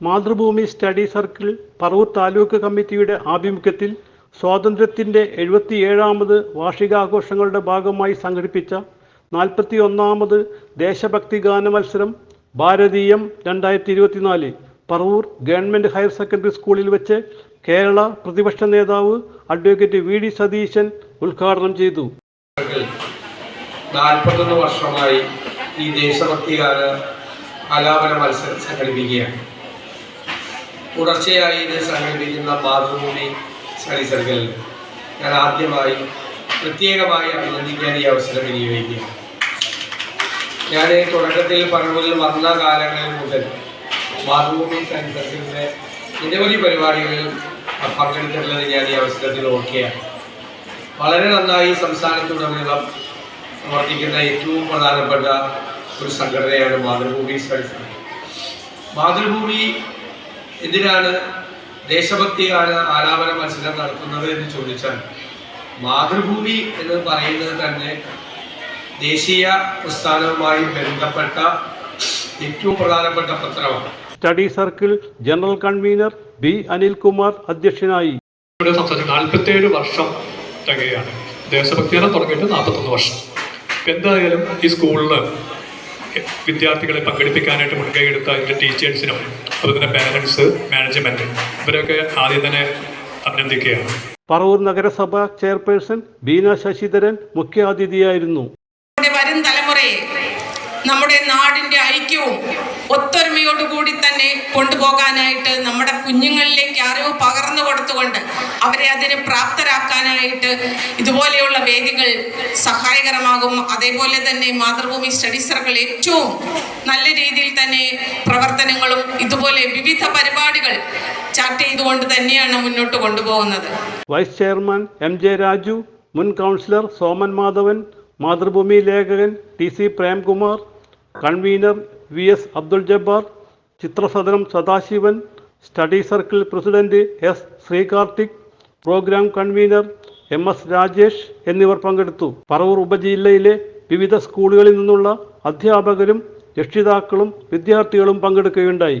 Mathrubhumi study circle Paravur taluk കമ്മിറ്റിയുടെ ആഭിമുഖ്യത്തിൽ സ്വാതന്ത്ര്യത്തിന്റെ എഴുപത്തിയേഴാമത് വാർഷികാഘോഷങ്ങളുടെ ഭാഗമായി സംഘടിപ്പിച്ച നാൽപ്പത്തി ഒന്നാമത് ദേശഭക്തി ഗാന മത്സരം ഭാരതീയം രണ്ടായിരത്തി ഇരുപത്തിനാല് പറവൂർ ഗവൺമെന്റ് ഹയർ സെക്കൻഡറി സ്കൂളിൽ വെച്ച് കേരള പ്രതിപക്ഷ നേതാവ് അഡ്വക്കേറ്റ് വി ഡി സതീശൻ ഉദ്ഘാടനം ചെയ്തു. നാൽപ്പത്തൊന്ന് വർഷമായി ഈ ദേശഭക്തി ഗാന ആലാപന മത്സരം സംഘടിപ്പിക്കുകയാണ്. തുടർച്ചയായി ഇത് സംഘടിപ്പിക്കുന്ന മാതൃഭൂമി സ്റ്റഡി സർക്കിളിൽ ഞാൻ ആദ്യമായി പ്രത്യേകമായി അഭിനന്ദിക്കാൻ ഈ അവസരം വിനിയോഗിക്കുക ഞാൻ തുടക്കത്തിൽ പറവൂരിൽ വന്ന കാലങ്ങളിൽ മുതൽ മാതൃഭൂമി സ്റ്റഡി സർക്കിളിന്റെ നിരവധി പരിപാടികളിൽ പങ്കെടുത്തിട്ടുള്ളത് ഞാൻ ഈ അവസരത്തിൽ ഓർക്കുകയാണ് വളരെ നന്നായി സംസ്ഥാനത്തുടനീളം പ്രവർത്തിക്കുന്ന ഏറ്റവും പ്രധാനപ്പെട്ട ഒരു സംഘടനയാണ് മാതൃഭൂമി സ്റ്റഡി സർക്കിൾ മാതൃഭൂമി എന്തിനാണ് ദേശഭക്തി ഗാന ആലാപന മത്സരം നടത്തുന്നത് എന്ന് ചോദിച്ചാൽ മാതൃഭൂമി എന്ന് പറയുന്നത് തന്നെ ദേശീയ പ്രസ്ഥാനവുമായി ബന്ധപ്പെട്ട ഏറ്റവും പ്രധാനപ്പെട്ട പത്രമാണ്. Study circle general convener B Anilkumar അധ്യക്ഷനായി. നാൽപ്പത്തേഴ് വർഷം തികയാണ്. ദേശഭക്തിയാണ് തുടങ്ങിയിട്ട് നാൽപ്പത്തൊന്ന് വർഷം. എന്തായാലും ഈ സ്കൂളിൽ വിദ്യാർത്ഥികളെ പങ്കെടുപ്പിക്കാനായിട്ട് മുൻകൈ എടുത്ത അതിന്റെ ടീച്ചേഴ്സിനും അതുപോലെ തന്നെ പാരൻസ് മാനേജ്മെന്റ് ഇവരൊക്കെ ആദ്യം തന്നെ അഭിനന്ദിക്കുകയാണ്. പറവൂർ നഗരസഭ ചെയർപേഴ്സൺ ബീന ശശിധരൻ മുഖ്യാതിഥിയായിരുന്നു. വരും തലമുറയെ നമ്മുടെ നാടിന്റെ ഐക്യവും ഒത്തൊരുമയോടുകൂടി തന്നെ കൊണ്ടുപോകാനായിട്ട് നമ്മുടെ കുഞ്ഞുങ്ങളിലേക്ക് അവരെ അതിന് പ്രാപ്തരാക്കാനായിട്ട് ഇതുപോലെയുള്ള വേദികൾ സഹായകരമാകും. അതേപോലെ തന്നെ മാതൃഭൂമി സ്റ്റഡി സർക്കിൾ ഏറ്റവും നല്ല രീതിയിൽ തന്നെ പ്രവർത്തനങ്ങളും ഇതുപോലെ വിവിധ പരിപാടികൾ ചാർട്ട് ചെയ്തുകൊണ്ട് തന്നെയാണ് മുന്നോട്ട് കൊണ്ടുപോകുന്നത്. Vice chairman M J Raju മുൻ കൗൺസിലർ സോമൻ മാധവൻ മാതൃഭൂമി ലേഖകൻ T C Premkumar convener V S Abdul Jabbar Chithrasadanam Sadasivan study circle president S Sreekarthik programme convener M S Rajesh എന്നിവർ പങ്കെടുത്തു. പറവൂർ ഉപജില്ലയിലെ വിവിധ സ്കൂളുകളിൽ നിന്നുള്ള അധ്യാപകരും രക്ഷിതാക്കളും വിദ്യാർത്ഥികളും പങ്കെടുക്കുകയുണ്ടായി.